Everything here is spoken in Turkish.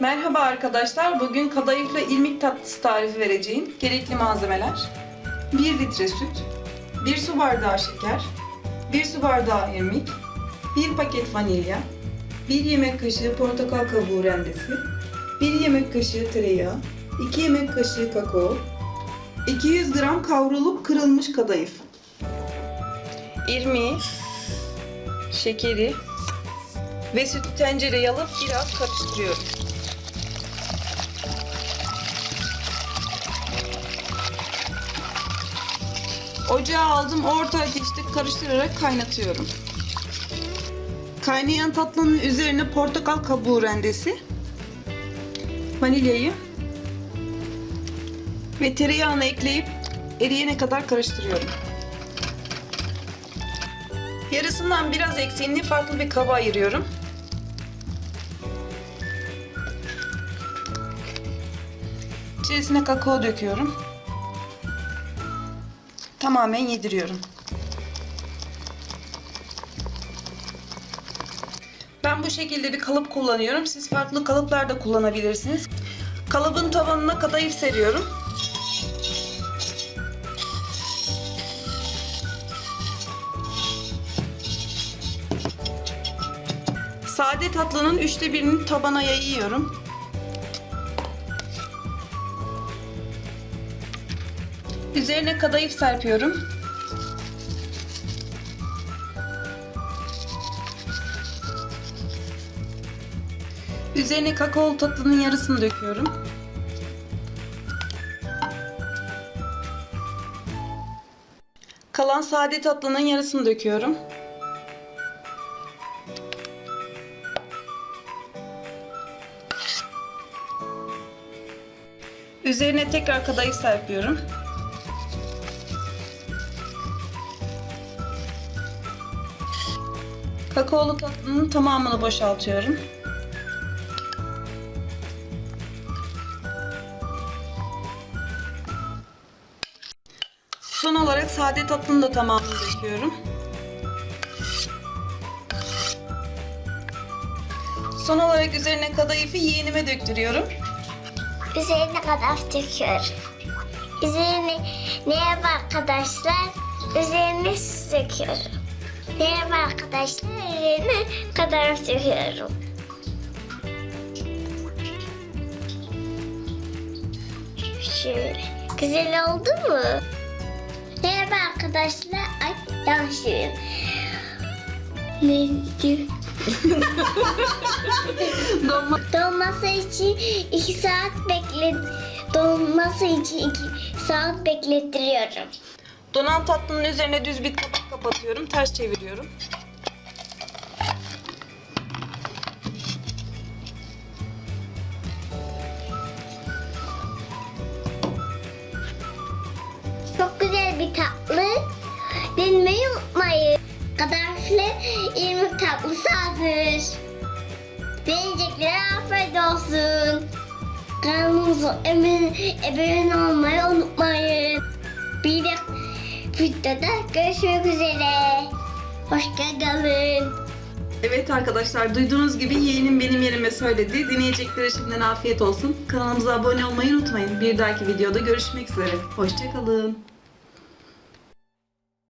Merhaba arkadaşlar. Bugün kadayıfla irmik tatlısı tarifi vereceğim. Gerekli malzemeler. 1 litre süt, 1 su bardağı şeker, 1 su bardağı irmik, 1 paket vanilya, 1 yemek kaşığı portakal kabuğu rendesi, 1 yemek kaşığı tereyağı, 2 yemek kaşığı kakao, 200 gram kavrulup kırılmış kadayıf. İrmiği, şekeri ve sütü tencereye alıp biraz karıştırıyorum. Ocağa aldım, orta ateşte karıştırarak kaynatıyorum. Kaynayan tatlının üzerine portakal kabuğu rendesi, vanilyayı ve tereyağını ekleyip eriyene kadar karıştırıyorum. Yarısından biraz eksiğini farklı bir kaba ayırıyorum. İçerisine kakao döküyorum. Tamamen yediriyorum. Ben bu şekilde bir kalıp kullanıyorum. Siz farklı kalıplar da kullanabilirsiniz. Kalıbın tabanına kadayıf seriyorum. Sade tatlının üçte birini tabana yayıyorum. Üzerine kadayıf serpiyorum. Üzerine kakao tatlının yarısını döküyorum. Kalan sade tatlının yarısını döküyorum. Üzerine tekrar kadayıf serpiyorum. Kakaolu tatlının tamamını boşaltıyorum. Son olarak sade tatlının da tamamını döküyorum. Son olarak üzerine kadayıfı yeğenime döktürüyorum. Üzerine kadar döküyorum. Üzerine merhaba arkadaşlar. Üzerine su döküyorum. Merhaba arkadaşlar. Üzerine kadar döküyorum. Şöyle. Güzel oldu mu? Merhaba arkadaşlar. Ay yanlış dedim. Ne diyor? Dolma Dolması için iki saat beklet. Dolması için iki saat beklettiriyorum. Donan tatlının üzerine düz bir tabak kapatıyorum. Ters çeviriyorum. Çok güzel bir tatlı. Denemeyi unutmayın. Kadarflı irmik tatlısı hazır. Deneyeceklere afiyet olsun. Kanalımıza emin, ebeveyn olmayı unutmayın. Bir de videoda görüşmek üzere. Hoşçakalın. Evet arkadaşlar duyduğunuz gibi yeğenim benim yerime söyledi. Dinleyeceklere şimdiden afiyet olsun. Kanalımıza abone olmayı unutmayın. Bir dahaki videoda görüşmek üzere. Hoşçakalın.